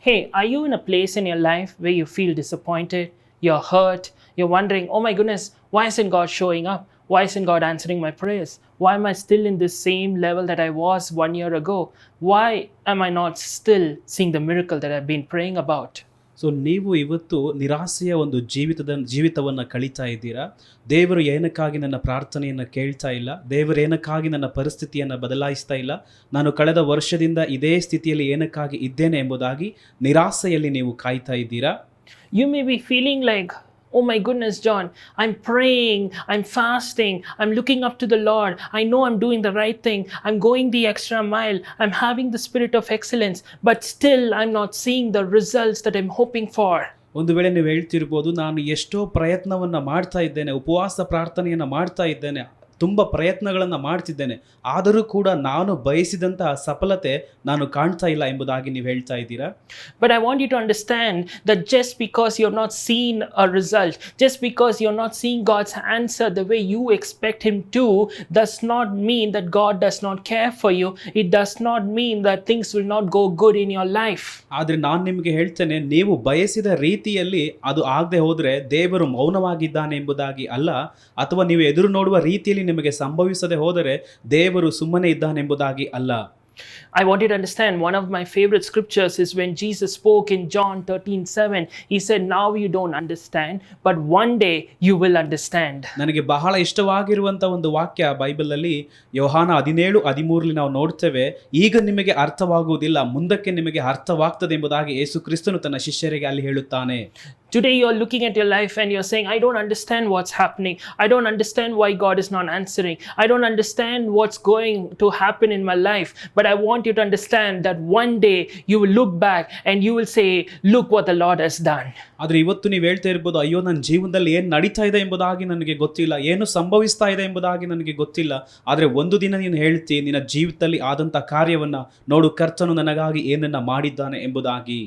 Hey, are you in a place in your life where you feel disappointed? You're hurt? You're wondering, oh my goodness, why isn't God showing up? Why isn't God answering my prayers? Why am I still in this same level that I was one year ago? Why am I not still seeing the miracle that I've been praying about? So ನೀವು ಇವತ್ತು ನಿರಾಸೆಯ ಒಂದು ಜೀವಿತದ ಜೀವಿತವನ್ನು ಕಳೀತಾ ಇದ್ದೀರಾ? ದೇವರು ಏನಕ್ಕಾಗಿ ನನ್ನ ಪ್ರಾರ್ಥನೆಯನ್ನು ಕೇಳ್ತಾ ಇಲ್ಲ? ದೇವರು ಏನಕ್ಕಾಗಿ ನನ್ನ ಪರಿಸ್ಥಿತಿಯನ್ನು ಬದಲಾಯಿಸ್ತಾ ಇಲ್ಲ? ನಾನು ಕಳೆದ ವರ್ಷದಿಂದ ಇದೇ ಸ್ಥಿತಿಯಲ್ಲಿ ಏನಕ್ಕಾಗಿ ಇದ್ದೇನೆ ಎಂಬುದಾಗಿ ನಿರಾಸೆಯಲ್ಲಿ ನೀವು ಕಾಯ್ತಾ ಇದ್ದೀರಾ? You may be feeling like, oh my goodness, John, I'm praying, I'm fasting, I'm looking up to the Lord, I know I'm doing the right thing, I'm going the extra mile, I'm having the spirit of excellence, but still I'm not seeing the results that I'm hoping for. ಒಂದು ವೇಳೆ ನೀವು ಹೇಳ್ತಿರ್ಬೋದು ನಾನು ಎಷ್ಟೋ ಪ್ರಯತ್ನವನ್ನು ಮಾಡ್ತಾ ಇದ್ದೇನೆ ಉಪವಾಸ ಪ್ರಾರ್ಥನೆಯನ್ನು ಮಾಡ್ತಾ ಇದ್ದೇನೆ ತುಂಬ ಪ್ರಯತ್ನಗಳನ್ನು ಮಾಡ್ತಿದ್ದೇನೆ. ಆದರೂ ಕೂಡ ನಾನು ಬಯಸಿದಂತಹ ಸಫಲತೆ ನಾನು ಕಾಣ್ತಾ ಇಲ್ಲ ಎಂಬುದಾಗಿ ನೀವು ಹೇಳ್ತಾ ಇದ್ದೀರಾ? But I want you to understand the just because you are not seen a result just because you are not seen God's answer the way you expect him to does not mean that God does not care for you it does not mean that things will not go good in your life ಆದರೆ ನಾನು ನಿಮಗೆ ಹೇಳ್ತೇನೆ ನೀವು ಬಯಸಿದ ರೀತಿಯಲ್ಲಿ ಅದು ಆಗದೆ ಹೋದರೆ ದೇವರು ಮೌನವಾಗಿದ್ದಾನೆ ಎಂಬುದಾಗಿ ಅಲ್ಲ ಅಥವಾ ನೀವು ಎದುರು ನೋಡುವ ರೀತಿಯಲ್ಲಿ ನಿಮಗೆ ಸಂಭವಿಸದೆ ಹೋದರೆ ದೇವರು ಸುಮ್ಮನೆ ಇದ್ದಾನೆಂಬುದಾಗಿ ಅಲ್ಲ I want you to understand one of my favorite scriptures is when Jesus spoke in John 13 7. He said, Now you don't understand, but one day you will understand. ನನಗೆ ಬಹಳ ಇಷ್ಟವಾಗಿರುವಂಥ ಒಂದು ವಾಕ್ಯ ಬೈಬಲಲ್ಲಿ ಯೋಹಾನ ಹದಿನೇಳು ಹದಿಮೂರರಲ್ಲಿ ನಾವು ನೋಡ್ತೇವೆ ಈಗ ನಿಮಗೆ ಅರ್ಥವಾಗುವುದಿಲ್ಲ ಮುಂದಕ್ಕೆ ನಿಮಗೆ ಅರ್ಥವಾಗ್ತದೆ ಎಂಬುದಾಗಿ ಯೇಸು ಕ್ರಿಸ್ತನು ತನ್ನ ಶಿಷ್ಯರಿಗೆ ಅಲ್ಲಿ ಹೇಳುತ್ತಾನೆ Today you're looking at your life and you're saying, I don't understand what's happening. I don't understand why God is not answering. I don't understand what's going to happen in my life. But I want you to understand that one day you will look back and you will say, Look what the Lord has done. ಆದರೆ ಇವತ್ತು ನೀವು ಹೇಳ್ತಾ ಇರ್ಬೋದು ಅಯ್ಯೋ ನನ್ನ ಜೀವನದಲ್ಲಿ ಏನು ನಡೀತಾ ಇದೆ ಎಂಬುದಾಗಿ ನನಗೆ ಗೊತ್ತಿಲ್ಲ ಏನು ಸಂಭವಿಸ್ತಾ ಇದೆ ಎಂಬುದಾಗಿ ನನಗೆ ಗೊತ್ತಿಲ್ಲ ಆದರೆ ಒಂದು ದಿನ ನೀನು ಹೇಳ್ತಿ ನಿನ್ನ ಜೀವಿತದಲ್ಲಿ ಆದಂಥ ಕಾರ್ಯವನ್ನು ನೋಡು ಕರ್ತನು ನನಗಾಗಿ ಏನನ್ನ ಮಾಡಿದ್ದಾನೆ ಎಂಬುದಾಗಿ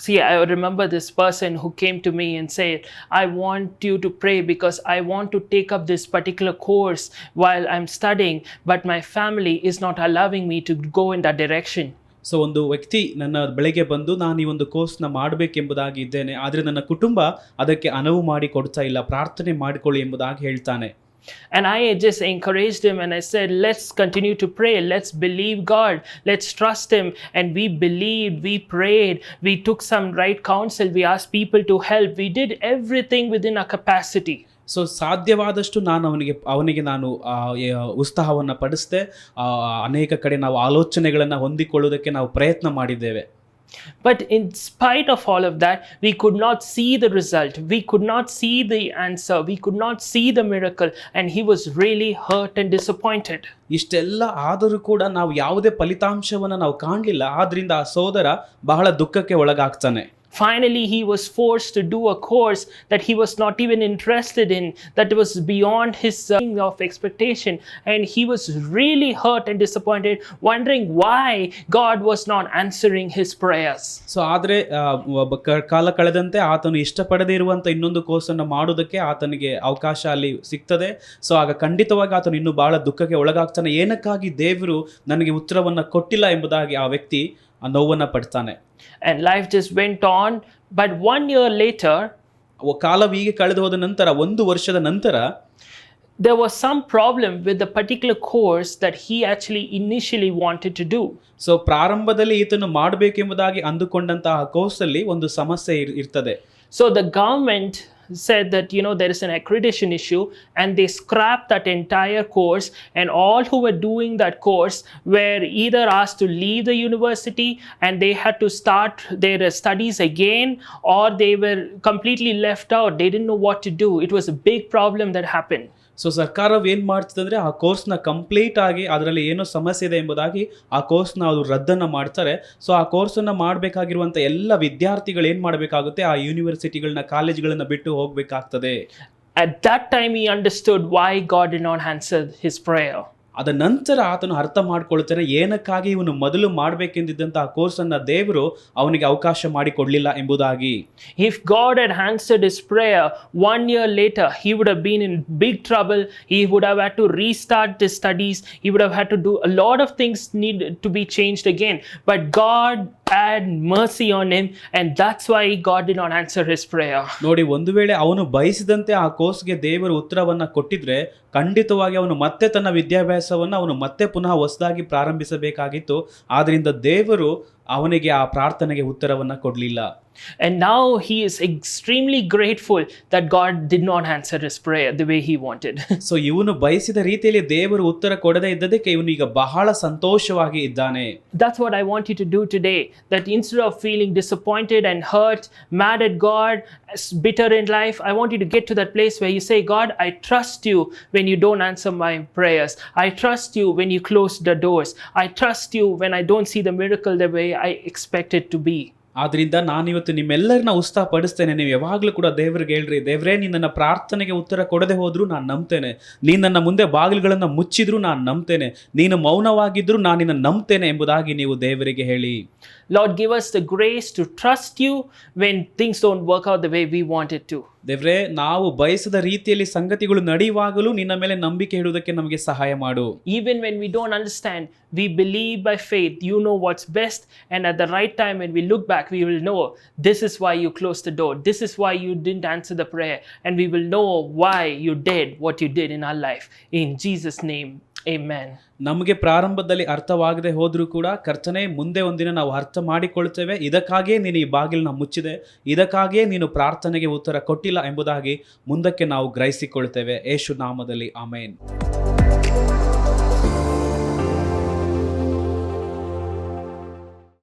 See, I remember this person who came to me and said, I want you to pray because I want to take up this particular course while I'm studying, but my family is not allowing me to go in that direction. So ಒಂದು ವ್ಯಕ್ತಿ ನನ್ನ ಬೆಳಗ್ಗೆ ಬಂದು ನಾನು ಈ ಒಂದು ಕೋರ್ಸ್ನ ಮಾಡಬೇಕೆಂಬುದಾಗಿ ಇದ್ದೇನೆ ಆದರೆ ನನ್ನ ಕುಟುಂಬ ಅದಕ್ಕೆ ಅನುವು ಮಾಡಿ ಕೊಡ್ತಾ ಇಲ್ಲ ಪ್ರಾರ್ಥನೆ ಮಾಡಿಕೊಳ್ಳಿ ಎಂಬುದಾಗಿ ಹೇಳ್ತಾನೆ And I just encouraged him and I said, Let's continue to pray. Let's believe God. Let's trust Him. And we believed, we prayed, we took some right counsel, we asked people to help. We did everything within our capacity. So ಸಾಧ್ಯವಾದಷ್ಟು ನಾನು ಅವನಿಗೆ ಅವನಿಗೆ ನಾನು ಉತ್ಸಾಹವನ್ನು ಪಡಿಸಿದೆ ಅನೇಕ ಕಡೆ ನಾವು ಆಲೋಚನೆಗಳನ್ನು ಹೊಂದಿಕೊಳ್ಳೋದಕ್ಕೆ ನಾವು ಪ್ರಯತ್ನ ಮಾಡಿದ್ದೇವೆ But in spite of all of that, we could not see the result. We could not see the answer. We could not see the miracle. And he was really hurt and disappointed. ಇಷ್ಟೆಲ್ಲ ಆದರೂ ಕೂಡ ನಾವು ಯಾವುದೇ ಫಲಿತಾಂಶವನ್ನು ನಾವು ಕಾಣಲಿಲ್ಲ ಆದ್ರಿಂದ ಆ ಸೋದರ ಬಹಳ ದುಃಖಕ್ಕೆ ಒಳಗಾಗ್ತಾನೆ Finally, he was forced to do a course that he was not even interested in, that was beyond his uh, of expectation. And he was really hurt and disappointed, wondering why God was not answering his prayers. So, ಆದರೆ ಕಾಲ ಕಳೆದಂತೆ ಆತನು ಇಷ್ಟಪಡದೇ ಇರುವಂತ ಇನ್ನೊಂದು ಕೋರ್ಸನ್ನು ಮಾಡೋದಕ್ಕೆ ಆತನಿಗೆ ಅವಕಾಶ ಅಲ್ಲಿ ಸಿಗ್ತದೆ ಸೊ ಆಗ ಖಂಡಿತವಾಗಿ ಆತನು ಇನ್ನೂ ಬಹಳ ದುಃಖಕ್ಕೆ ಒಳಗಾಗ್ತಾನೆ ಏನಕ್ಕಾಗಿ ದೇವರು ನನಗೆ ಉತ್ತರವನ್ನು ಕೊಟ್ಟಿಲ್ಲ ಎಂಬುದಾಗಿ ಆ ವ್ಯಕ್ತಿ ನೋವನ್ನು ಪಡ್ತಾನೆ. And life just went on but one year later ಕಾಲ ಹೀಗೆ ಕಳೆದು ಹೋದ ನಂತರ ಒಂದು ವರ್ಷದ ನಂತರ there was some problem with the particular course that he actually initially wanted to do so ಪ್ರಾರಂಭದಲ್ಲಿ ಈತನ್ನು ಮಾಡಬೇಕೆಂಬುದಾಗಿ ಅಂದುಕೊಂಡಂತಹ ಕೋರ್ಸಲ್ಲಿ ಒಂದು ಸಮಸ್ಯೆ ಇರ್ತದೆ. So the government said that you know there is an accreditation issue and they scrapped that entire course and all who were doing that course were either asked to leave the university and they had to start their studies again or they were completely left out. They didn't know what to do. It was a big problem that happened so ಏನು ಮಾಡ್ತದೆ ಅಂದರೆ ಆ ಕೋರ್ಸ್ನ complete ಆಗಿ ಅದರಲ್ಲಿ ಏನೋ ಸಮಸ್ಯೆ ಇದೆ ಎಂಬುದಾಗಿ ಆ ಕೋರ್ಸ್ನ ಅವರು ರದ್ದನ್ನು ಮಾಡ್ತಾರೆ. ಸೊ ಆ ಕೋರ್ಸನ್ನು ಮಾಡಬೇಕಾಗಿರುವಂಥ ಎಲ್ಲ ವಿದ್ಯಾರ್ಥಿಗಳು ಏನು ಮಾಡಬೇಕಾಗುತ್ತೆ? ಆ ಯೂನಿವರ್ಸಿಟಿಗಳನ್ನ ಕಾಲೇಜ್ಗಳನ್ನು ಬಿಟ್ಟು ಹೋಗಬೇಕಾಗ್ತದೆ. At that time, he understood why god did not answer his prayer. ಅದ ನಂತರ ಆತನು ಅರ್ಥ ಮಾಡ್ಕೊಳ್ತಾನೆ ಏನಕ್ಕಾಗಿ ಇವನು ಮೊದಲು ಮಾಡಬೇಕೆಂದಿದ್ದಂತಹ ಕೋರ್ಸನ್ನು ದೇವರು ಅವನಿಗೆ ಅವಕಾಶ ಮಾಡಿಕೊಡಲಿಲ್ಲ ಎಂಬುದಾಗಿ. If God had answered his prayer one year later he would have been in big trouble. He would have had to restart the studies he would have had to do a lot of things need to be changed again but God had mercy on him, and that's why God did not answer his prayer. ನೋಡಿ ಒಂದು ವೇಳೆ ಅವನು ಬಯಸಿದಂತೆ ಆ ಕೋರ್ಸ್ಗೆ ದೇವರು ಉತ್ತರವನ್ನ ಕೊಟ್ಟಿದ್ರೆ ಖಂಡಿತವಾಗಿ ಅವನು ಮತ್ತೆ ತನ್ನ ವಿದ್ಯಾಭ್ಯಾಸವನ್ನು ಅವನು ಮತ್ತೆ ಪುನಃ ಹೊಸದಾಗಿ ಪ್ರಾರಂಭಿಸಬೇಕಾಗಿತ್ತು ಆದ್ರಿಂದ ದೇವರು ಅವನಿಗೆ ಆ ಪ್ರಾರ್ಥನೆಗೆ ಉತ್ತರವನ್ನ ಕೊಡಲಿಲ್ಲ And now he is extremely grateful that God did not answer his prayer the way he wanted. So ಇವನು ಬಯಸಿದ ರೀತಿಯಲ್ಲಿ ದೇವರು ಉತ್ತರ ಕೊಡದೇ ಇದ್ದದಕ್ಕೆ ಇವನು ಈಗ ಬಹಳ ಸಂತೋಷವಾಗಿ ಇದ್ದಾನೆ That's what I want you to do today. That instead of feeling disappointed and hurt, mad at God, s- bitter in life, I want you to get to that place where you say, God, I trust you when you don't answer my prayers. I trust you when you close the doors. I trust you when I don't see the miracle the way I expect it to be. ಆದ್ರಿಂದ ನಾನಿವತ್ತು ನಿಮ್ಮೆಲ್ಲರನ್ನ ಉತ್ಸಾಹಪಡಿಸ್ತೇನೆ ನೀವು ಯಾವಾಗಲೂ ಕೂಡ ದೇವ್ರಿಗೆ ಹೇಳ್ರಿ, ದೇವ್ರೇ, ನೀನು ನನ್ನ ಪ್ರಾರ್ಥನೆಗೆ ಉತ್ತರ ಕೊಡದೆ ಹೋದರೂ ನಾನು ನಂಬ್ತೇನೆ. ನೀನು ನನ್ನ ಮುಂದೆ ಬಾಗಿಲುಗಳನ್ನು ಮುಚ್ಚಿದ್ರು ನಾನು ನಂಬ್ತೇನೆ. ನೀನು ಮೌನವಾಗಿದ್ರು ನಾನು ನಿನ್ನ ನಂಬ್ತೇನೆ ಎಂಬುದಾಗಿ ನೀವು ದೇವರಿಗೆ ಹೇಳಿ. Lord give us the grace to trust you when things don't work out the way we wanted to to. ದೇವ್ರೆ, ನಾವು ಬಯಸದ ರೀತಿಯಲ್ಲಿ ಸಂಗತಿಗಳು ನಡೆಯುವಾಗಲೂ ನಿನ್ನ ಮೇಲೆ ನಂಬಿಕೆ ಇಡುವುದಕ್ಕೆ ನಮಗೆ ಸಹಾಯ ಮಾಡು. Even when we don't understand we believe by faith you know what's best and at the right time when we look back we will know this is why you close the door this is why you didn't answer the prayer and we will know why you did what you did in our life in Jesus name ನಮಗೆ ಪ್ರಾರಂಭದಲ್ಲಿ ಅರ್ಥವಾಗದೆ ಹೋದ್ರೂ ಕೂಡ ಕರ್ತನೆ ಮುಂದೆ ಒಂದಿನ ನಾವು ಅರ್ಥ ಮಾಡಿಕೊಳ್ತೇವೆ. ಇದಕ್ಕಾಗಿಯೇ ನೀನು ಈ ಬಾಗಿಲನ್ನ ಮುಚ್ಚಿದೆ. ಇದಕ್ಕಾಗಿಯೇ ನೀನು ಪ್ರಾರ್ಥನೆಗೆ ಉತ್ತರ ಕೊಟ್ಟಿಲ್ಲ ಎಂಬುದಾಗಿ ಮುಂದಕ್ಕೆ ನಾವು ಗ್ರಹಿಸಿಕೊಳ್ತೇವೆ. ಯೇಸು ನಾಮದಲ್ಲಿ. ಆಮೇನ್